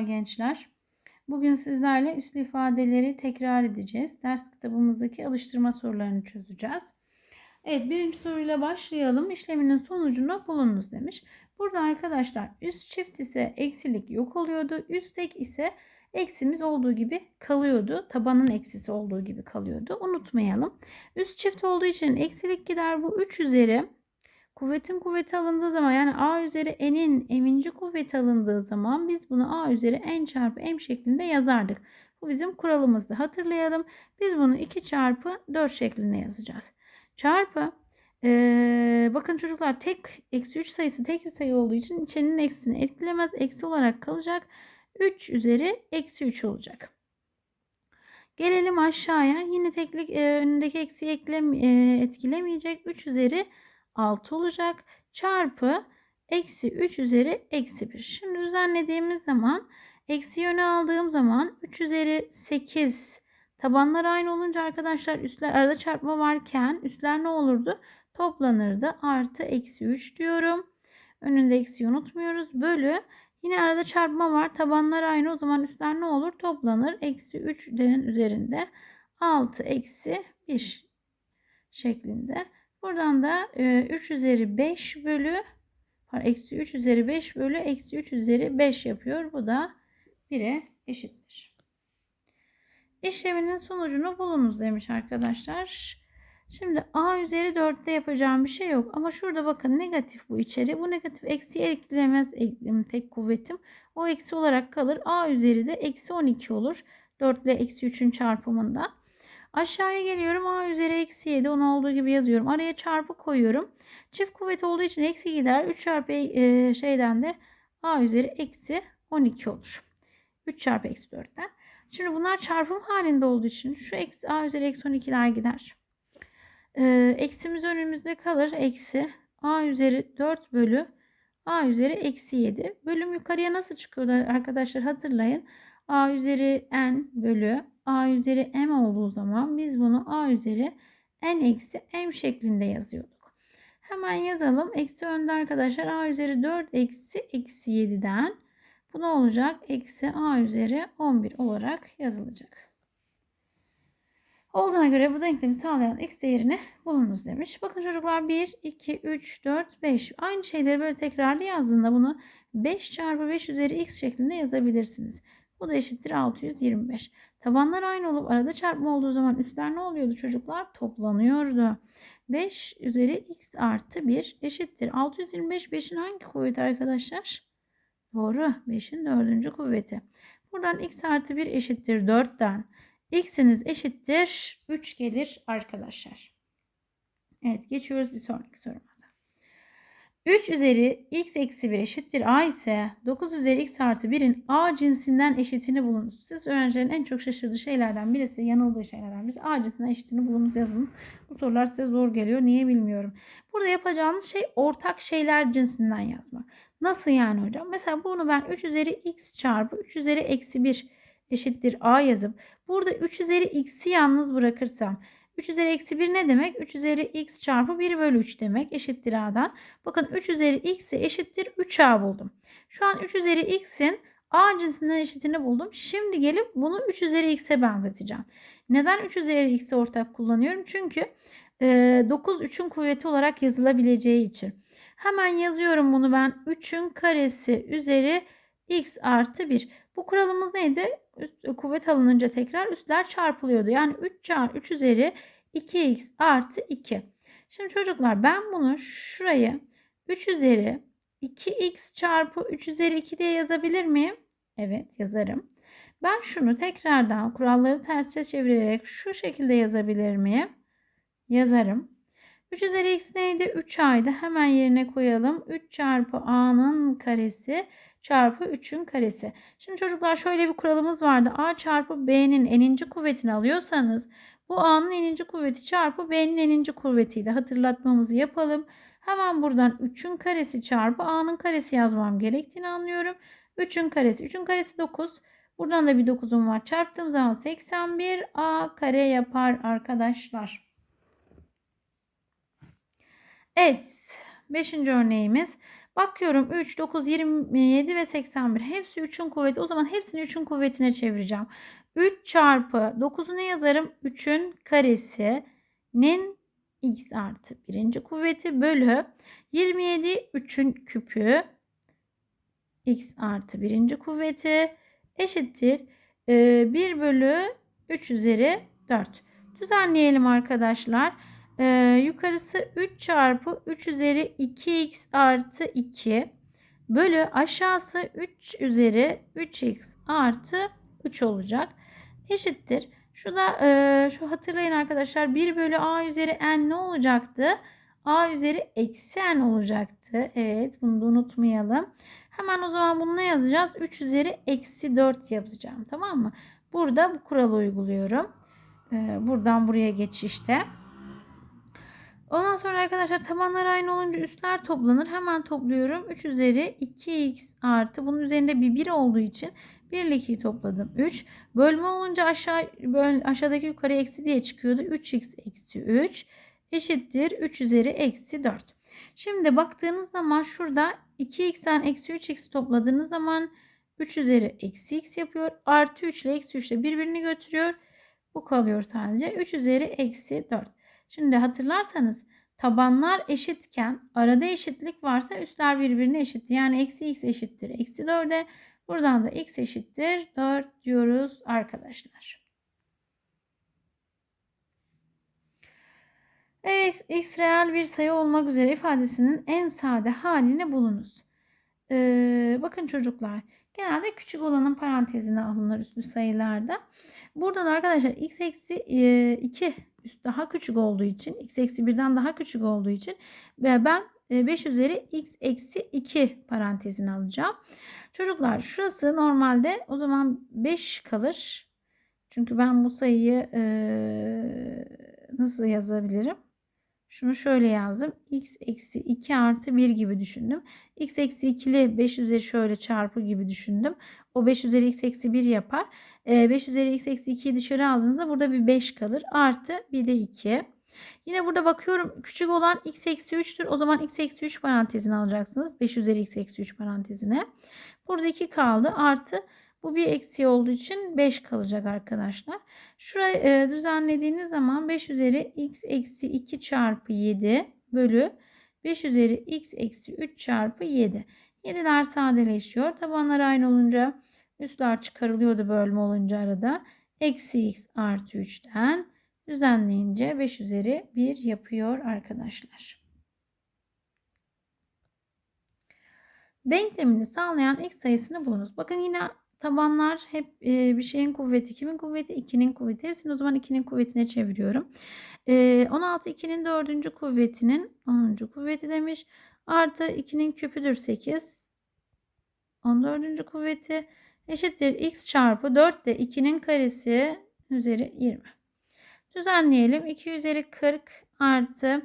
Gençler. Bugün sizlerle üslü ifadeleri tekrar edeceğiz. Ders kitabımızdaki alıştırma sorularını çözeceğiz. Evet birinci soruyla başlayalım. İşleminin sonucunu bulunuz demiş. Burada arkadaşlar üst çift ise eksilik yok oluyordu. Üst tek ise eksimiz olduğu gibi kalıyordu. Tabanın eksisi olduğu gibi kalıyordu. Unutmayalım. Üst çift olduğu için eksilik gider. Bu 3 üzeri Kuvvetin kuvveti alındığı zaman yani A üzeri N'in eminci kuvveti alındığı zaman biz bunu A üzeri N çarpı M şeklinde yazardık. Bu bizim kuralımızdı. Hatırlayalım. Biz bunu 2 çarpı 4 şeklinde yazacağız. Çarpı ee, bakın çocuklar tek eksi 3 sayısı tek bir sayı olduğu için içerinin eksisini etkilemez. Eksi olarak kalacak. 3 üzeri eksi 3 olacak. Gelelim aşağıya. Yine teklik e, önündeki eksiyi eklem, e, etkilemeyecek. 3 üzeri 6 olacak. Çarpı eksi 3 üzeri eksi 1. Şimdi düzenlediğimiz zaman eksi yönü aldığım zaman 3 üzeri 8 tabanlar aynı olunca arkadaşlar üstler arada çarpma varken üstler ne olurdu? Toplanırdı. Artı eksi 3 diyorum. Önünde eksi unutmuyoruz. Bölü yine arada çarpma var. Tabanlar aynı o zaman üstler ne olur? Toplanır. Eksi 3 d'nin üzerinde 6 eksi 1 şeklinde. Buradan da 3 e, üzeri 5 bölü eksi 3 üzeri 5 bölü eksi 3 üzeri 5 yapıyor. Bu da 1'e eşittir. İşleminin sonucunu bulunuz demiş arkadaşlar. Şimdi a üzeri 4'te yapacağım bir şey yok. Ama şurada bakın negatif bu içeri. Bu negatif eksi etkilemez tek kuvvetim. O eksi olarak kalır. a üzeri de eksi 12 olur. 4 ile eksi 3'ün çarpımında. Aşağıya geliyorum. A üzeri eksi 7. Onu olduğu gibi yazıyorum. Araya çarpı koyuyorum. Çift kuvvet olduğu için eksi gider. 3 çarpı e, şeyden de A üzeri eksi 12 olur. 3 çarpı eksi 4'ten. Şimdi bunlar çarpım halinde olduğu için şu eksi, A üzeri eksi 12'ler gider. E, eksimiz önümüzde kalır. Eksi A üzeri 4 bölü A üzeri eksi 7. Bölüm yukarıya nasıl çıkıyordu arkadaşlar hatırlayın. A üzeri n bölü a üzeri m olduğu zaman biz bunu a üzeri n eksi m şeklinde yazıyorduk. Hemen yazalım. Eksi önde arkadaşlar a üzeri 4 eksi eksi 7'den bu ne olacak? Eksi a üzeri 11 olarak yazılacak. Olduğuna göre bu denklemi sağlayan x değerini bulunuz demiş. Bakın çocuklar 1, 2, 3, 4, 5. Aynı şeyleri böyle tekrarlı yazdığında bunu 5 çarpı 5 üzeri x şeklinde yazabilirsiniz. Bu da eşittir 625. Tabanlar aynı olup arada çarpma olduğu zaman üstler ne oluyordu çocuklar? Toplanıyordu. 5 üzeri x artı 1 eşittir. 625 5'in hangi kuvveti arkadaşlar? Doğru. 5'in dördüncü kuvveti. Buradan x artı 1 eşittir 4'ten. x'iniz eşittir 3 gelir arkadaşlar. Evet geçiyoruz bir sonraki sorumuza. 3 üzeri x eksi 1 eşittir a ise 9 üzeri x artı 1'in a cinsinden eşitini bulunuz. Siz öğrencilerin en çok şaşırdığı şeylerden birisi, yanıldığı şeylerden birisi a cinsinden eşitini bulunuz yazın. Bu sorular size zor geliyor. Niye bilmiyorum. Burada yapacağınız şey ortak şeyler cinsinden yazmak. Nasıl yani hocam? Mesela bunu ben 3 üzeri x çarpı 3 üzeri eksi 1 eşittir a yazıp burada 3 üzeri x'i yalnız bırakırsam 3 üzeri eksi 1 ne demek? 3 üzeri x çarpı 1 bölü 3 demek. Eşittir a'dan. Bakın 3 üzeri x'i eşittir 3a buldum. Şu an 3 üzeri x'in a cinsinden eşitini buldum. Şimdi gelip bunu 3 üzeri x'e benzeteceğim. Neden 3 üzeri x'i ortak kullanıyorum? Çünkü e, 9 3'ün kuvveti olarak yazılabileceği için. Hemen yazıyorum bunu ben. 3'ün karesi üzeri x artı 1. Bu kuralımız neydi? Üst, kuvvet alınınca tekrar üstler çarpılıyordu. Yani 3 çarpı 3 üzeri 2x artı 2. Şimdi çocuklar ben bunu şurayı 3 üzeri 2x çarpı 3 üzeri 2 diye yazabilir miyim? Evet yazarım. Ben şunu tekrardan kuralları terse çevirerek şu şekilde yazabilir miyim? Yazarım. 3 üzeri x neydi? 3a'ydı. Hemen yerine koyalım. 3 çarpı a'nın karesi çarpı 3'ün karesi. Şimdi çocuklar şöyle bir kuralımız vardı. A çarpı B'nin eninci kuvvetini alıyorsanız bu A'nın eninci kuvveti çarpı B'nin eninci kuvvetiydi. Hatırlatmamızı yapalım. Hemen buradan 3'ün karesi çarpı A'nın karesi yazmam gerektiğini anlıyorum. 3'ün karesi. 3'ün karesi 9. Buradan da bir 9'um var. Çarptığım zaman 81 A kare yapar arkadaşlar. Evet. Beşinci örneğimiz. Bakıyorum 3, 9, 27 ve 81. Hepsi 3'ün kuvveti. O zaman hepsini 3'ün kuvvetine çevireceğim. 3 çarpı 9'u ne yazarım? 3'ün karesinin x artı birinci kuvveti bölü 27 3'ün küpü x artı birinci kuvveti eşittir. 1 bölü 3 üzeri 4. Düzenleyelim arkadaşlar. Ee, yukarısı 3 çarpı 3 üzeri 2x artı 2 bölü aşağısı 3 üzeri 3x artı 3 olacak. Eşittir. Şu da e, şu hatırlayın arkadaşlar 1 bölü a üzeri n ne olacaktı? a üzeri eksi n olacaktı. Evet bunu da unutmayalım. Hemen o zaman bunu ne yazacağız? 3 üzeri eksi 4 yapacağım. Tamam mı? Burada bu kuralı uyguluyorum. Ee, buradan buraya geçişte. Ondan sonra arkadaşlar tabanlar aynı olunca üstler toplanır. Hemen topluyorum. 3 üzeri 2x artı bunun üzerinde bir 1 olduğu için 1 ile 2'yi topladım. 3. Bölme olunca aşağı böl, aşağıdaki yukarı eksi diye çıkıyordu. 3x eksi 3 eşittir 3 üzeri eksi 4. Şimdi baktığınız zaman şurada 2x'ten eksi 3x topladığınız zaman 3 üzeri eksi x yapıyor. Artı 3 ile eksi 3 ile birbirini götürüyor. Bu kalıyor sadece. 3 üzeri eksi 4. Şimdi hatırlarsanız tabanlar eşitken arada eşitlik varsa üstler birbirine eşit. Yani eksi x eşittir eksi 4'e. Buradan da x eşittir 4 diyoruz arkadaşlar. Evet, x reel bir sayı olmak üzere ifadesinin en sade halini bulunuz. Ee, bakın çocuklar genelde küçük olanın parantezine alınır üstlü sayılarda. Buradan arkadaşlar x eksi 2 üst daha küçük olduğu için x eksi 1'den daha küçük olduğu için ve ben 5 üzeri x eksi 2 parantezini alacağım. Çocuklar şurası normalde o zaman 5 kalır. Çünkü ben bu sayıyı e, nasıl yazabilirim? Şunu şöyle yazdım. x eksi 2 artı 1 gibi düşündüm. x eksi 2'li 5 üzeri şöyle çarpı gibi düşündüm. O 5 üzeri x eksi 1 yapar. 5 üzeri x eksi 2'yi dışarı aldığınızda burada bir 5 kalır. Artı bir de 2. Yine burada bakıyorum küçük olan x eksi 3'tür. O zaman x eksi 3 parantezini alacaksınız. 5 üzeri x eksi 3 parantezine. Burada 2 kaldı. Artı bu bir eksi olduğu için 5 kalacak arkadaşlar. Şurayı e, düzenlediğiniz zaman 5 üzeri x eksi 2 çarpı 7 bölü 5 üzeri x eksi 3 çarpı 7. 7'ler sadeleşiyor. Tabanlar aynı olunca üstler çıkarılıyordu bölme olunca arada. Eksi x artı 3'ten düzenleyince 5 üzeri 1 yapıyor arkadaşlar. Denklemini sağlayan x sayısını bulunuz. Bakın yine tabanlar hep e, bir şeyin kuvveti. Kimin kuvveti? 2'nin kuvveti. Hepsini o zaman 2'nin kuvvetine çeviriyorum. E, 16 2'nin 4. kuvvetinin 10. kuvveti demiş. Artı 2'nin küpüdür 8. 14. kuvveti eşittir x çarpı 4 de 2'nin karesi üzeri 20. Düzenleyelim. 2 üzeri 40 artı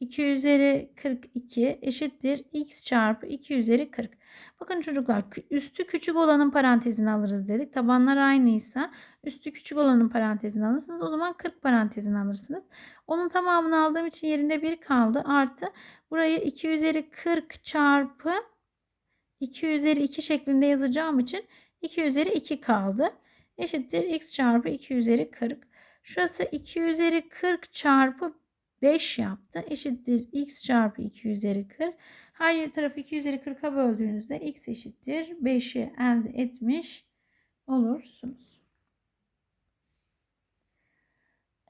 2 üzeri 42 eşittir x çarpı 2 üzeri 40. Bakın çocuklar üstü küçük olanın parantezini alırız dedik. Tabanlar aynıysa üstü küçük olanın parantezini alırsınız. O zaman 40 parantezini alırsınız. Onun tamamını aldığım için yerinde 1 kaldı. Artı burayı 2 üzeri 40 çarpı 2 üzeri 2 şeklinde yazacağım için 2 üzeri 2 kaldı. Eşittir x çarpı 2 üzeri 40. Şurası 2 üzeri 40 çarpı 5 yaptı. Eşittir x çarpı 2 üzeri 40. Her tarafı 2 üzeri 40'a böldüğünüzde x eşittir 5'i elde etmiş olursunuz.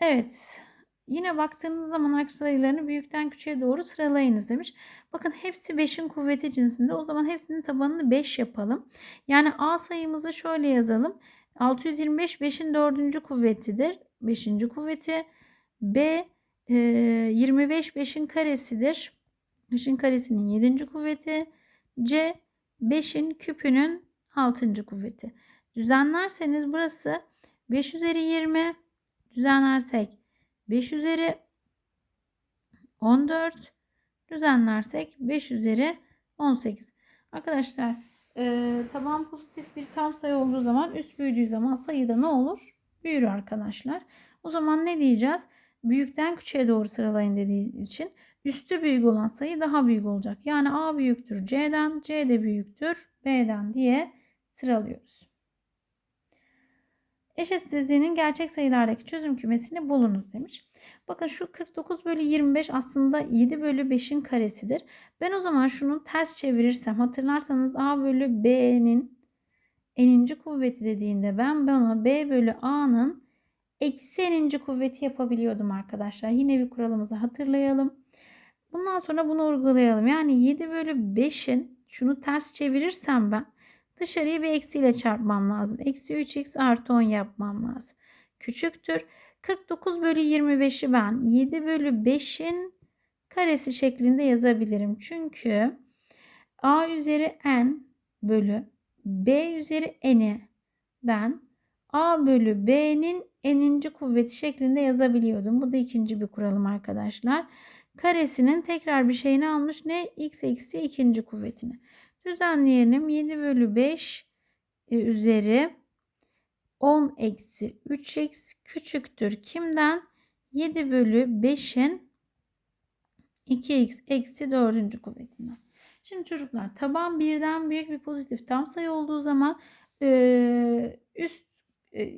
Evet. Yine baktığınız zaman arka sayılarını büyükten küçüğe doğru sıralayınız demiş. Bakın hepsi 5'in kuvveti cinsinde. O zaman hepsinin tabanını 5 yapalım. Yani A sayımızı şöyle yazalım. 625 5'in 4. kuvvetidir. 5. kuvveti. B 25 5'in karesidir. 5'in karesinin 7. kuvveti. C 5'in küpünün 6. kuvveti. Düzenlerseniz burası 5 üzeri 20. Düzenlersek 5 üzeri 14. Düzenlersek 5 üzeri 18. Arkadaşlar e, taban pozitif bir tam sayı olduğu zaman üst büyüdüğü zaman sayıda ne olur? Büyür arkadaşlar. O zaman ne diyeceğiz? Büyükten küçüğe doğru sıralayın dediği için üstü büyük olan sayı daha büyük olacak. Yani A büyüktür C'den, C de büyüktür B'den diye sıralıyoruz. Eşitsizliğinin gerçek sayılardaki çözüm kümesini bulunuz demiş. Bakın şu 49 bölü 25 aslında 7 bölü 5'in karesidir. Ben o zaman şunu ters çevirirsem hatırlarsanız A bölü B'nin eninci kuvveti dediğinde ben bana B bölü A'nın eksi eninci kuvveti yapabiliyordum arkadaşlar. Yine bir kuralımızı hatırlayalım. Bundan sonra bunu uygulayalım. Yani 7 bölü 5'in şunu ters çevirirsem ben dışarıyı bir eksiyle çarpmam lazım. Eksi 3x artı 10 yapmam lazım. Küçüktür. 49 bölü 25'i ben 7 bölü 5'in karesi şeklinde yazabilirim. Çünkü a üzeri n bölü b üzeri n'i ben a bölü b'nin n'inci kuvveti şeklinde yazabiliyordum. Bu da ikinci bir kuralım arkadaşlar. Karesinin tekrar bir şeyini almış. Ne? x eksi ikinci kuvvetini. Düzenleyelim. 7 bölü 5 e, üzeri 10 eksi 3x küçüktür. Kimden? 7 bölü 5'in 2x eksi 4. kuvvetinden. Şimdi çocuklar taban birden büyük bir pozitif tam sayı olduğu zaman e, üst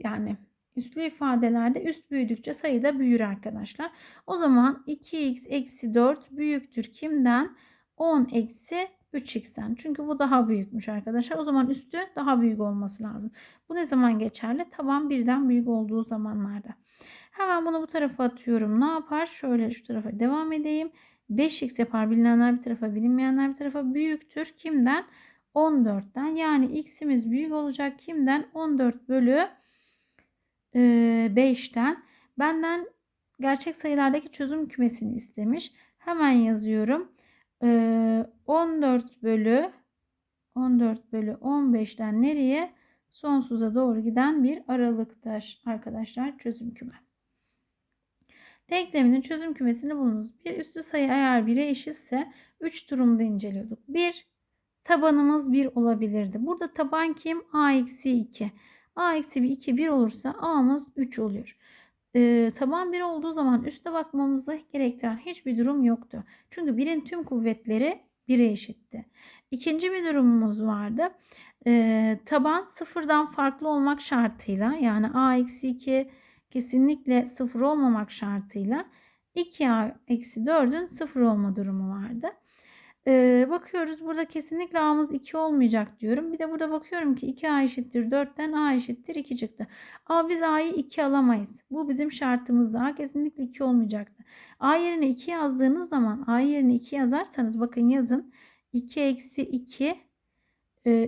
yani üslü ifadelerde üst büyüdükçe sayı da büyür arkadaşlar. O zaman 2x eksi 4 büyüktür kimden? 10 eksi 3x'ten. Çünkü bu daha büyükmüş arkadaşlar. O zaman üstü daha büyük olması lazım. Bu ne zaman geçerli? Taban birden büyük olduğu zamanlarda. Hemen bunu bu tarafa atıyorum. Ne yapar? Şöyle şu tarafa devam edeyim. 5x yapar. Bilinenler bir tarafa, bilinmeyenler bir tarafa büyüktür. Kimden? 14'ten. Yani x'imiz büyük olacak. Kimden? 14 bölü 5'ten. Benden gerçek sayılardaki çözüm kümesini istemiş. Hemen yazıyorum. 14 bölü 14 bölü 15'ten nereye? Sonsuza doğru giden bir aralıktır arkadaşlar çözüm küme. Denkleminin çözüm kümesini bulunuz. Bir üstü sayı eğer 1'e eşitse 3 durumda inceliyorduk. 1 tabanımız 1 olabilirdi. Burada taban kim? A eksi 2. a eksi 2 1 olursa a'mız 3 oluyor e, taban 1 olduğu zaman üste bakmamızı gerektiren hiçbir durum yoktu. Çünkü 1'in tüm kuvvetleri 1'e eşitti. İkinci bir durumumuz vardı. E, taban sıfırdan farklı olmak şartıyla yani a eksi 2 kesinlikle sıfır olmamak şartıyla 2a eksi 4'ün sıfır olma durumu vardı. Ee, bakıyoruz burada kesinlikle a'mız 2 olmayacak diyorum. Bir de burada bakıyorum ki 2a eşittir 4'ten a eşittir 2 çıktı. A biz a'yı 2 alamayız. Bu bizim şartımızda. A kesinlikle 2 olmayacaktı. A yerine 2 yazdığınız zaman a yerine 2 yazarsanız bakın yazın. 2 eksi 2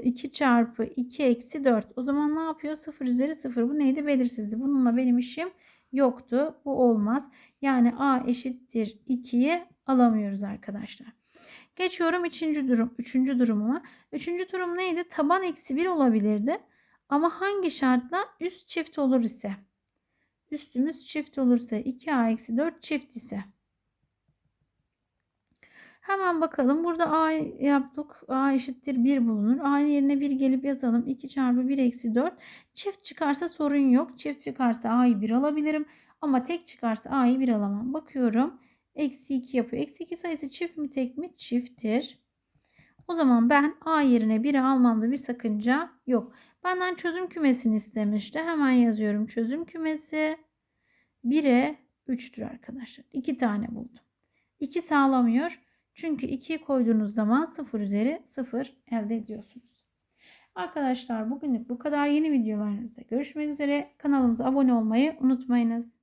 2 çarpı 2 eksi 4. O zaman ne yapıyor? 0 üzeri 0. Bu neydi? Belirsizdi. Bununla benim işim yoktu. Bu olmaz. Yani a eşittir 2'yi alamıyoruz arkadaşlar. Geçiyorum üçüncü durum, üçüncü durumuma. Üçüncü durum neydi? Taban eksi 1 olabilirdi. Ama hangi şartla? Üst çift olur ise. Üstümüz çift olursa 2a eksi 4 çift ise. Hemen bakalım. Burada a yaptık. a eşittir 1 bulunur. a yerine 1 gelip yazalım. 2 çarpı 1 eksi 4. Çift çıkarsa sorun yok. Çift çıkarsa a'yı 1 alabilirim. Ama tek çıkarsa a'yı 1 alamam. Bakıyorum eksi 2 yapıyor. Eksi 2 sayısı çift mi tek mi? Çifttir. O zaman ben A yerine 1'i almamda bir sakınca yok. Benden çözüm kümesini istemişti. Hemen yazıyorum. Çözüm kümesi 1'e 3'tür arkadaşlar. 2 tane buldum. 2 sağlamıyor. Çünkü 2'yi koyduğunuz zaman 0 üzeri 0 elde ediyorsunuz. Arkadaşlar bugünlük bu kadar. Yeni videolarımızda görüşmek üzere. Kanalımıza abone olmayı unutmayınız.